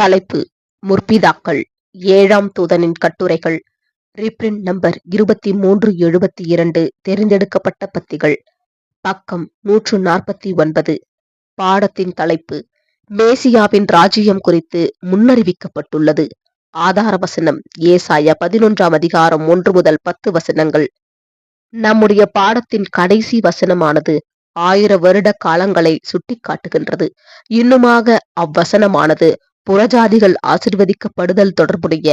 தலைப்பு முற்பிதாக்கள். ஏழாம் தூதனின் கட்டுரைகள். ரீப்ரிண்ட் நம்பர் இருபத்தி மூன்று எழுபத்தி இரண்டு தேர்ந்தெடுக்கப்பட்ட பத்திகள். பக்கம் நூற்று நாற்பத்தி ஒன்பது பாடத்தின் தலைப்பு மேசியாவின் ராஜ்யம் குறித்து முன்னறிவிக்கப்பட்டுள்ளது. ஆதார வசனம் ஏசாய பதினொன்றாம் அதிகாரம் ஒன்று முதல் பத்து வசனங்கள். நம்முடைய பாடத்தின் கடைசி வசனமானது ஆயிர வருட காலங்களை சுட்டிக்காட்டுகின்றது. இன்னுமாக அவ்வசனமானது புறஜாதிகள் ஆசிர்வதிக்கப்படுதல் தொடர்புடைய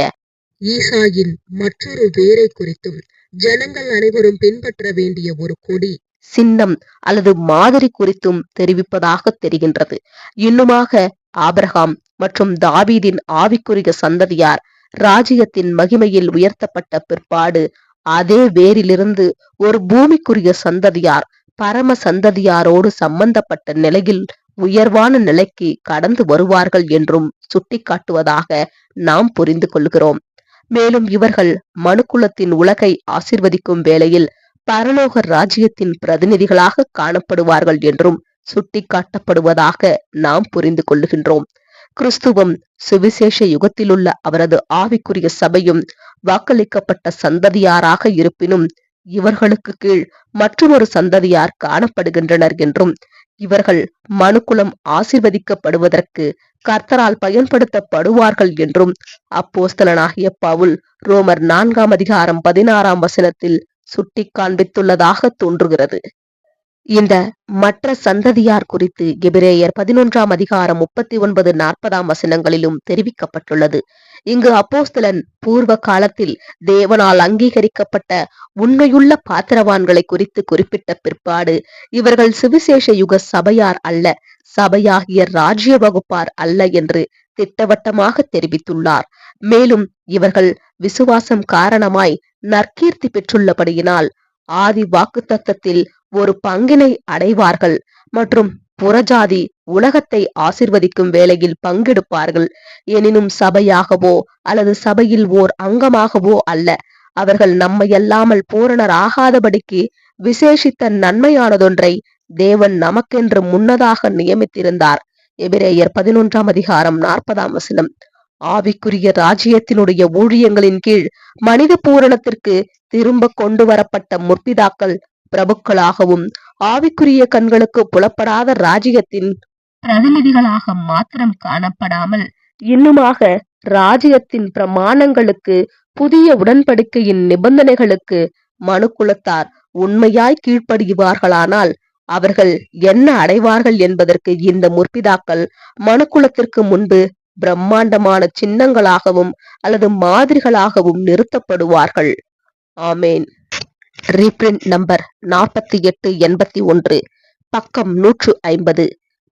ஈசாயின் மற்றொரு வேரை குறித்தும் ஜனங்கள் அனைவரும் பின்பற்ற வேண்டிய ஒரு கொடி சின்னம் அல்லது மாதிரி குறித்தும் தெரிவிப்பதாக தெரிகின்றது. இன்னுமாக ஆபிரகாம் மற்றும் தாவீதின் ஆவிக்குரிய சந்ததியார் ராஜ்யத்தின் மகிமையில் உயர்த்தப்பட்ட பிற்பாடு அதே வேரிலிருந்து ஒரு பூமிக்குரிய சந்ததியார் பரம சந்ததியாரோடு சம்பந்தப்பட்ட நிலையில் உயர்வான நிலைக்கு கடந்து வருவார்கள் என்றும் சுட்டிக்காட்டுவதாக நாம் புரிந்து கொள்கிறோம். மேலும் இவர்கள் மனுக்குலத்தின் உலகை ஆசிர்வதிக்கும் வேளையில் பரலோக ராஜ்யத்தின் பிரதிநிதிகளாக காணப்படுவார்கள் என்றும் சுட்டிக்காட்டப்படுவதாக நாம் புரிந்து கொள்ளுகின்றோம் கிறிஸ்துவம் சுவிசேஷ யுகத்திலுள்ள அவரது ஆவிக்குரிய சபையும் வாக்களிக்கப்பட்ட சந்ததியாராக இருப்பினும் இவர்களுக்கு கீழ் மற்றொரு சந்ததியார் காணப்படுகின்றனர் என்றும் இவர்கள் மனுக்குலம் ஆசிர்வதிக்கப்படுவதற்கு கர்த்தரால் பயன்படுத்தப்படுவார்கள் என்றும் அப்போஸ்தலனாகிய பவுல் ரோமர் நான்காம் அதிகாரம் பதினாறாம் வசனத்தில் சுட்டி காண்பித்துள்ளதாக தோன்றுகிறது. இந்த மற்ற சந்ததியார் குறித்து எபிரேயர் பதினொன்றாம் அதிகாரம் முப்பத்தி ஒன்பது நாற்பதாம் வசனங்களிலும் தெரிவிக்கப்பட்டுள்ளது. இங்கு அப்போஸ்தலன் பூர்வ காலத்தில் தேவனால் அங்கீகரிக்கப்பட்ட உண்மையுள்ள பாத்திரவான்களை குறித்து குறிப்பிட்ட பிற்பாடு இவர்கள் சுவிசேஷ யுக சபையார் அல்ல சபையாகிய ராஜ்ய வகுப்பார் அல்ல என்று திட்டவட்டமாக தெரிவித்துள்ளார். மேலும் இவர்கள் விசுவாசம் காரணமாய் நற்கீர்த்தி பெற்றுள்ளபடியினால் ஆதி வாக்கு தத்தத்தில் ஒரு பங்கினை அடைவார்கள் மற்றும் புறஜாதி உலகத்தை ஆசிர்வதிக்கும் வேலையில் பங்கெடுப்பார்கள். எனினும் சபையாகவோ அல்லது சபையில் ஓர் அங்கமாகவோ அல்ல. அவர்கள் நம்மையல்லாமல் பூரணர் ஆகாதபடிக்கு விசேஷித்த நன்மையானதொன்றை தேவன் நமக்கென்று முன்னதாக நியமித்திருந்தார். எபிரேயர் பதினொன்றாம் அதிகாரம் நாற்பதாம் வசனம். ஆவிக்குரிய ராஜ்யத்தினுடைய ஊழியங்களின் கீழ் மனித பூரணத்திற்கு திரும்ப கொண்டு வரப்பட்ட முற்பிதாக்கள் பிரபுக்களாகவும் ஆவிக்குரிய கண்களுக்கு புலப்படாத ராஜ்யத்தின் பிரதிநிதிகளாக மாத்திரம் காணப்படாமல் இன்னுமாக ராஜ்யத்தின் பிரமாணங்களுக்கு புதிய உடன்படிக்கையின் நிபந்தனைகளுக்கு மனுக்குலத்தார் உண்மையாய் கீழ்ப்படுகிறார்களானால் அவர்கள் என்ன அடைவார்கள் என்பதற்கு இந்த முற்பிதாக்கள் மனுக்குலத்திற்கு முன்பு பிரம்மாண்டமான சின்னங்களாகவும் அல்லது மாதிரிகளாகவும் நிறுத்தப்படுவார்கள். ஆமேன். ரீப்ரிண்ட் நம்பர் நாற்பத்தி எட்டு எண்பத்தி ஒன்று பக்கம் நூற்று ஐம்பது.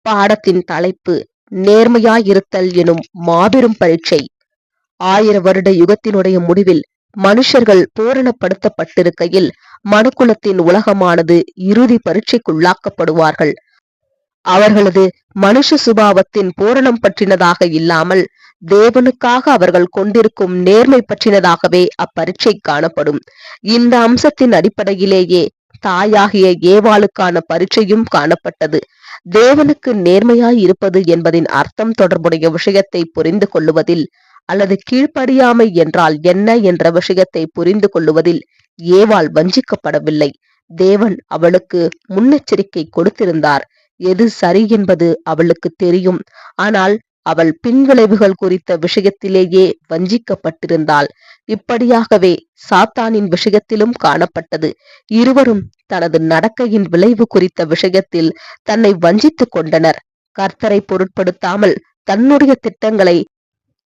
பாடத்தின் தலைப்பு நேர்மையாயிருத்தல் எனும் மாபெரும் பரீட்சை. ஆயிர வருட யுகத்தினுடைய முடிவில் மனுஷர்கள் பூரணப்படுத்தப்பட்டிருக்கையில் மனுக்குலத்தின் உலகமானது இறுதி பரீட்சைக்குள்ளாக்கப்படுவார்கள். அவர்களது மனுஷ சுபாவத்தின் பூரணம் பற்றினதாக இல்லாமல் தேவனுக்காக அவர்கள் கொண்டிருக்கும் நேர்மை பற்றினதாகவே அப்பரீட்சை காணப்படும். இந்த அம்சத்தின் அடிப்படையிலேயே தாயாகிய ஏவாளுக்கான பரீட்சையும் காணப்பட்டது. தேவனுக்கு நேர்மையாய் இருப்பது என்பதின் அர்த்தம் தொடர்புடைய விஷயத்தை புரிந்து கொள்ளுவதில் அல்லது கீழ்ப்படியாமை என்றால் என்ன என்ற விஷயத்தை புரிந்து கொள்ளுவதில் ஏவாள் வஞ்சிக்கப்படவில்லை. தேவன் அவளுக்கு முன்னெச்சரிக்கை கொடுத்திருந்தார். எது சரி என்பது அவளுக்கு தெரியும். ஆனால் அவள் பின்விளைவுகள் குறித்த விஷயத்திலேயே வஞ்சிக்கப்பட்டிருந்தாள். இப்படியாகவே சாத்தானின் விஷயத்திலும் காணப்பட்டது. இருவரும் தனது நடக்கையின் விளைவு குறித்த விஷயத்தில் தன்னை வஞ்சித்துக் கொண்டனர். கர்த்தரை பொருட்படுத்தாமல் தன்னுடைய திட்டங்களை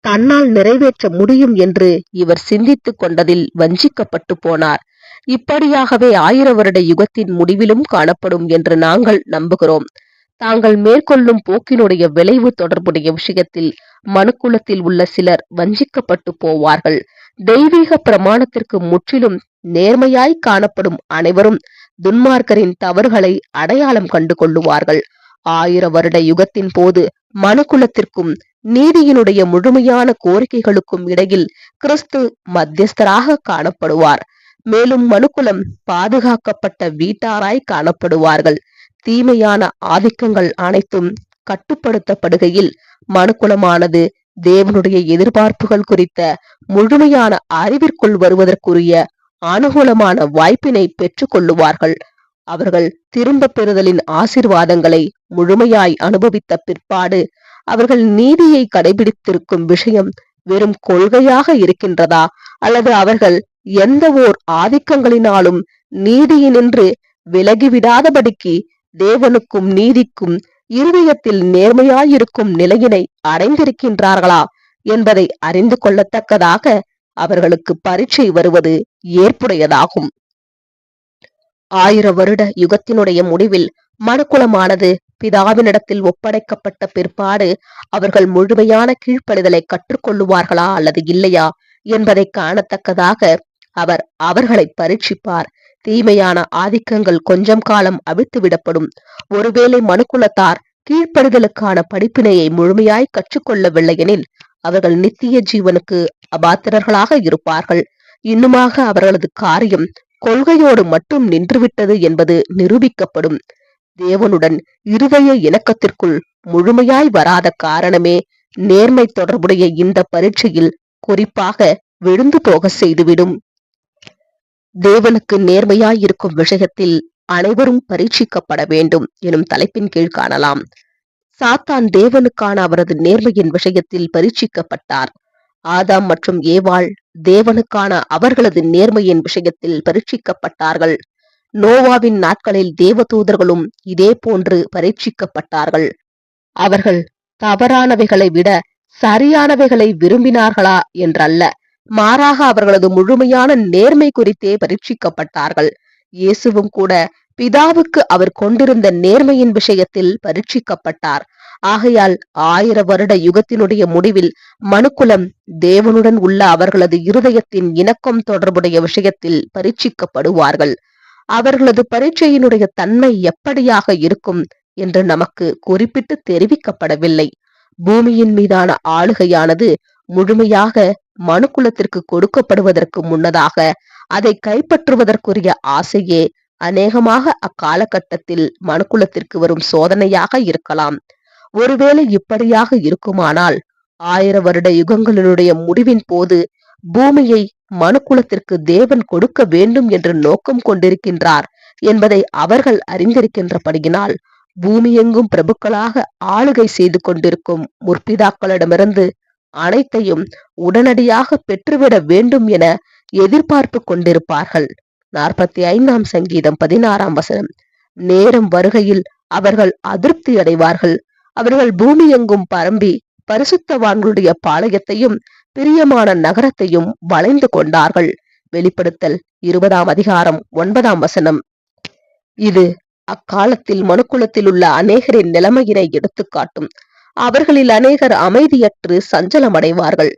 தன்னால் நிறைவேற்ற முடியும் என்று இவர் சிந்தித்துக் கொண்டதில் வஞ்சிக்கப்பட்டு போனார். இப்படியாகவே ஆயிர வருட யுகத்தின் முடிவிலும் காணப்படும் என்று நாங்கள் நம்புகிறோம். தாங்கள் மேற்கொள்ளும் போக்கினுடைய விளைவு தொடர்புடைய விஷயத்தில் மனுக்குலத்தில் உள்ள சிலர் வஞ்சிக்கப்பட்டு போவார்கள். தெய்வீக பிரமாணத்திற்கு முற்றிலும் நேர்மையாய் காணப்படும் அனைவரும் துன்மார்க்கரின் தவறுகளை அடையாளம் கண்டு கொள்ளுவார்கள். ஆயிர வருட யுகத்தின் போது மனுக்குலத்திற்கும் நீதியினுடைய முழுமையான கோரிக்கைகளுக்கும் இடையில் கிறிஸ்து மத்தியஸ்தராக காணப்படுவார். மேலும் மனுக்குலம் பாதுகாக்கப்பட்ட வீட்டாராய் காணப்படுவார்கள். தீமையான ஆதிக்கங்கள் அனைத்தும் கட்டுப்படுத்தப்படுகையில் மனுக்குலமானது தேவனுடைய எதிர்பார்ப்புகள் குறித்த முழுமையான அறிவிற்குள் வருவதற்குரிய அனுகூலமான வாய்ப்பினை பெற்றுக் கொள்ளுவார்கள். அவர்கள் திரும்ப பெறுதலின் ஆசிர்வாதங்களை முழுமையாய் அனுபவித்த பிற்பாடு அவர்கள் நீதியை கடைபிடித்திருக்கும் விஷயம் வெறும் கொள்கையாக இருக்கின்றதா? அல்லது அவர்கள் எந்த ஓர் ஆதிக்கங்களினாலும் நீதியினின்று விலகிவிடாதபடிக்கு தேவனுக்கும் நீதிக்கும் இருதயத்தில் நேர்மையாயிருக்கும் நிலையினை அடைந்திருக்கின்றார்களா என்பதை அறிந்து கொள்ளத்தக்கதாக அவர்களுக்கு பரீட்சை வருவது ஏற்புடையதாகும். ஆயிர வருட யுகத்தினுடைய முடிவில் மனுக்குலமானது பிதாவினிடத்தில் ஒப்படைக்கப்பட்ட பிற்பாடு அவர்கள் முழுமையான கீழ்ப்படிதலை கற்றுக்கொள்ளுவார்களா அல்லது இல்லையா என்பதை காணத்தக்கதாக அவர் அவர்களை பரீட்சிப்பார். தீமையான ஆதிக்கங்கள் கொஞ்சம் காலம் அவிழ்த்து விடப்படும் ஒருவேளை மனுக்குலத்தார் கீழ்ப்படுதலுக்கான படிப்பினையை முழுமையாய் கற்றுக்கொள்ளவில்லை எனில் அவர்கள் நித்திய ஜீவனுக்கு அபாத்திரர்களாக இருப்பார்கள். இன்னுமாக அவர்களது காரியம் கொள்கையோடு மட்டும் நின்றுவிட்டது என்பது நிரூபிக்கப்படும். தேவனுடன் இருதய இணக்கத்திற்குள் முழுமையாய் வராத காரணமே நேர்மை தொடர்புடைய இந்த பரீட்சையில் குறிப்பாக விழுந்து போக செய்துவிடும். தேவனுக்கு நேர்மையாய் இருக்கும் விஷயத்தில் அனைவரும் பரீட்சிக்கப்பட வேண்டும் எனும் தலைப்பின் கீழ் காணலாம். சாத்தான் தேவனுக்கான அவரது நேர்மையின் விஷயத்தில் பரீட்சிக்கப்பட்டார். ஆதாம் மற்றும் ஏவாள் தேவனுக்கான அவர்களது நேர்மையின் விஷயத்தில் பரீட்சிக்கப்பட்டார்கள். நோவாவின் நாட்களில் தேவதூதர்களும் இதே போன்று பரீட்சிக்கப்பட்டார்கள். அவர்கள் தவறானவைகளை விட சரியானவைகளை விரும்பினார்களா என்றல்ல. மாறாக அவர்களது முழுமையான நேர்மை குறித்தே பரீட்சிக்கப்பட்டார்கள். இயேசுவும் கூட பிதாவுக்கு அவர் கொண்டிருந்த நேர்மையின் விஷயத்தில் பரீட்சிக்கப்பட்டார். ஆகையால் ஆயிர வருட யுகத்தினுடைய முடிவில் மனுக்குலம் தேவனுடன் உள்ள அவர்களது இருதயத்தின் இணக்கம் தொடர்புடைய விஷயத்தில் பரீட்சிக்கப்படுவார்கள். அவர்களது பரீட்சையினுடைய தன்மை எப்படியாக இருக்கும் என்று நமக்கு குறிப்பிட்டு தெரிவிக்கப்படவில்லை. பூமியின் மீதான ஆளுகையானது முழுமையாக மனுக்குலத்திற்கு கொடுக்கப்படுவதற்கு முன்னதாக அதை கைப்பற்றுவதற்குரிய ஆசையே அநேகமாக அக்காலகட்டத்தில் மனுக்குலத்திற்கு வரும் சோதனையாக இருக்கலாம். ஒருவேளை இப்படியாக இருக்குமானால் ஆயிர வருட யுகங்களினுடைய முடிவின் போது பூமியை மனுக்குலத்திற்கு தேவன் கொடுக்க வேண்டும் என்ற நோக்கம் கொண்டிருக்கின்றார் என்பதை அவர்கள் அறிந்திருக்கின்றபடியினால் பூமியெங்கும் பிரபுக்களாக ஆளுகை செய்து கொண்டிருக்கும் முற்பிதாக்களிடமிருந்து அனைத்தையும் உடனடியாக பெற்றுவிட வேண்டும் என எதிர்பார்ப்பு கொண்டிருப்பார்கள். நாற்பத்தி ஐந்தாம் சங்கீதம் பதினாறாம் வசனம். நேரம் வருகையில் அவர்கள் அதிருப்தி அடைவார்கள் அவர்கள் பூமி எங்கும் பரம்பி பரிசுத்தவான்களுடைய பாளையத்தையும் பிரியமான நகரத்தையும் வளைந்து கொண்டார்கள். வெளிப்படுத்தல் இருபதாம் அதிகாரம் ஒன்பதாம் வசனம். இது அக்காலத்தில் மனுக்குலத்தில் உள்ள அநேகரின் நிலைமையினை எடுத்துக்காட்டும். அவர்களில் அநேகர் அமைதியற்று சஞ்சலமடைவார்கள்.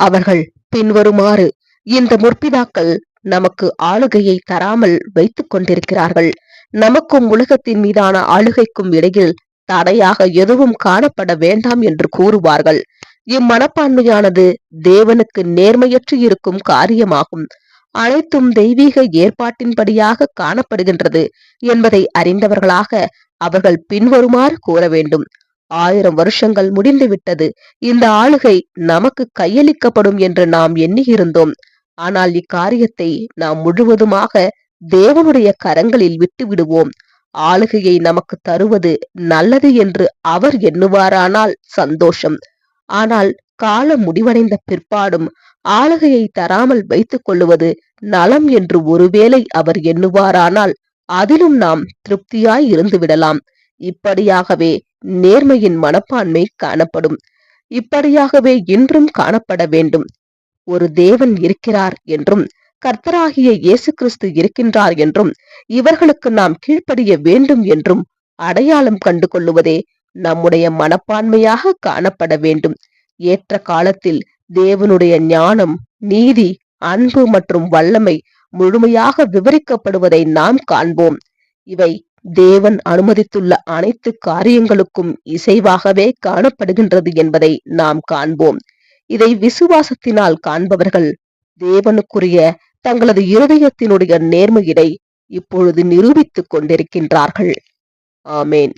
அவர்கள் பின்வருமாறு இந்த முற்பிதாக்கள் நமக்கு ஆளுகையை தராமல் வைத்துக் கொண்டிருக்கிறார்கள். நமக்கும் உலகத்தின் மீதான ஆளுகைக்கும் இடையில் தடையாக எதுவும் காணப்பட வேண்டாம் என்று கூறுவார்கள். இம்மனப்பான்மையானது தேவனுக்கு நேர்மையற்று இருக்கும் காரியமாகும். அனைத்தும் தெய்வீக ஏற்பாட்டின்படியாக காணப்படுகின்றது என்பதை அறிந்தவர்களாக அவர்கள் பின்வருமாறு கூற வேண்டும். ஆயிரம் வருஷங்கள் முடிந்துவிட்டது. இந்த ஆளுகை நமக்கு கையளிக்கப்படும் என்று நாம் எண்ணியிருந்தோம். ஆனால் இக்காரியத்தை நாம் முழுவதுமாக தேவனுடைய கரங்களில் விட்டு விடுவோம் ஆளுகையை நமக்கு தருவது நல்லது என்று அவர் எண்ணுவாரானால் சந்தோஷம். ஆனால் காலம் முடிவடைந்த பிற்பாடும் ஆளுகையை தராமல் வைத்துக் கொள்ளுவது நலம் என்று ஒருவேளை அவர் எண்ணுவாரானால் அதிலும் நாம் திருப்தியாய் இருந்து விடலாம். இப்படியாகவே நேர்மையின் மனப்பான்மை காணப்படும். இப்படியாகவே இன்றும் காணப்பட வேண்டும். ஒரு தேவன் இருக்கிறார் என்றும் கர்த்தராகிய இயேசு கிறிஸ்து இருக்கின்றார் என்றும் இவர்களுக்கு நாம் கீழ்ப்படிய வேண்டும் என்றும் அடையாளம் கண்டு கொள்ளுவதே நம்முடைய மனப்பான்மையாக காணப்பட வேண்டும். ஏற்ற காலத்தில் தேவனுடைய ஞானம் நீதி அன்பு மற்றும் வல்லமை முழுமையாக விவரிக்கப்படுவதை நாம் காண்போம். இவை தேவன் அனுமதித்துள்ள அனைத்து காரியங்களுக்கும் இசைவாகவே காணப்படுகின்றது என்பதை நாம் காண்போம். இதை விசுவாசத்தினால் காண்பவர்கள் தேவனுக்குரிய தங்களது இருதயத்தினுடைய நேர்மையினை இப்பொழுது நிரூபித்துக் கொண்டிருக்கின்றார்கள். ஆமேன்.